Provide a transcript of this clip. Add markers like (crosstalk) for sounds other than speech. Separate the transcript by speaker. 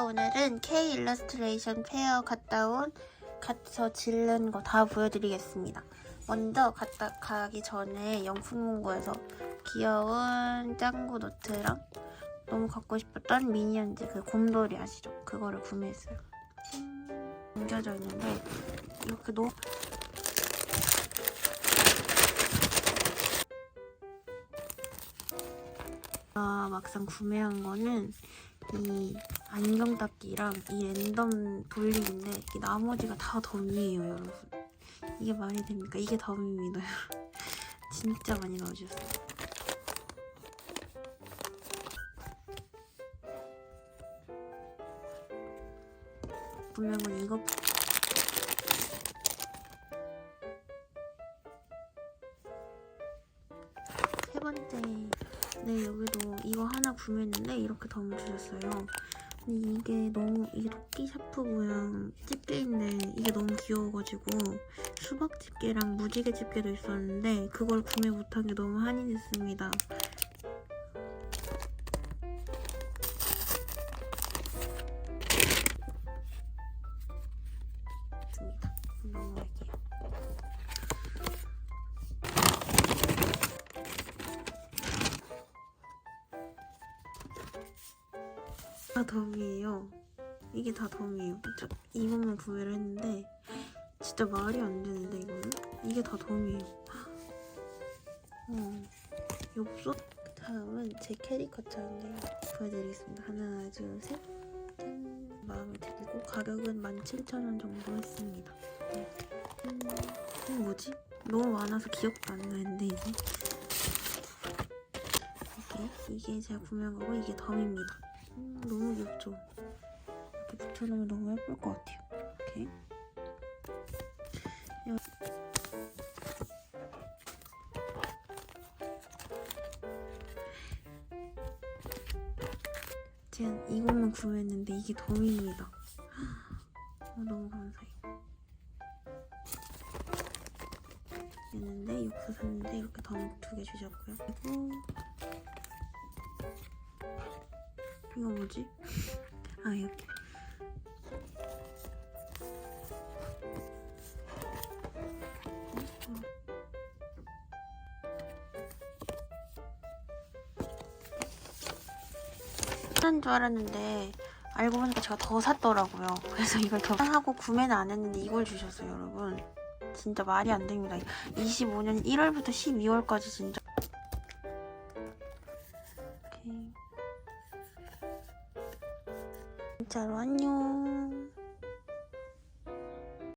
Speaker 1: 오늘은 K 일러스트레이션 페어 갔다 온 가서 질른 거 다 보여드리겠습니다. 먼저 갔다 가기 전에 용품문고에서 귀여운 짱구 노트랑 너무 갖고 싶었던 미니언즈 그 곰돌이 아시죠? 그거를 구매했어요. 옮겨져 있는데 이렇게 막상 구매한 거는 이 안경 닦기랑 이 랜덤 돌리기인데 이 나머지가 다 덤이에요, 여러분. 이게 말이 됩니까? 이게 덤입니다. (laughs) 진짜 많이 넣어주셨어요. 구매한 건 이거 세 번째 네 여기도 이거 하나 구매했는데 이렇게 덤을 주셨어요. 근데 이게 너무 이게 토끼 샤프 모양 집게인데 이게 너무 귀여워가지고 수박 집게랑 무지개 집게도 있었는데 그걸 구매 못한 게 너무 한이 됐습니다 다 덤이에요. 이게 다 덤이에요. 저 이것만 구매를 했는데 진짜 말이 안 되는데 이거는 이게 다 덤이에요. 어, 엽서 다음은 제 캐리커처인데 보여드리겠습니다. 하나, 둘, 셋. 짠. 마음에 들고 가격은 17,000원 정도 했습니다. 네. 음, 이거 뭐지? 너무 많아서 기억도 안 나는데 이게 이게 제가 구매한 거고 이게 덤입니다. 음, 너무 귀엽죠? 이렇게 붙여놓으면 너무 예쁠 것 같아요. 이렇게. 여- 제가 이것만 구매했는데 이게 덤입니다. 어, 너무 감사해요. 했는데 육수 샀는데 이렇게 덤 두 개 주셨고요. 그리고 이거 뭐지? 아 이렇게 샀는 줄 알았는데 알고 보니까 제가 더 샀더라고요. 그래서 이걸 더 하고 구매는 안 했는데 이걸 주셨어요, 여러분. 진짜 말이 안 됩니다. 25년 1월부터 12월까지 진짜. 오케이. 진짜로 안녕.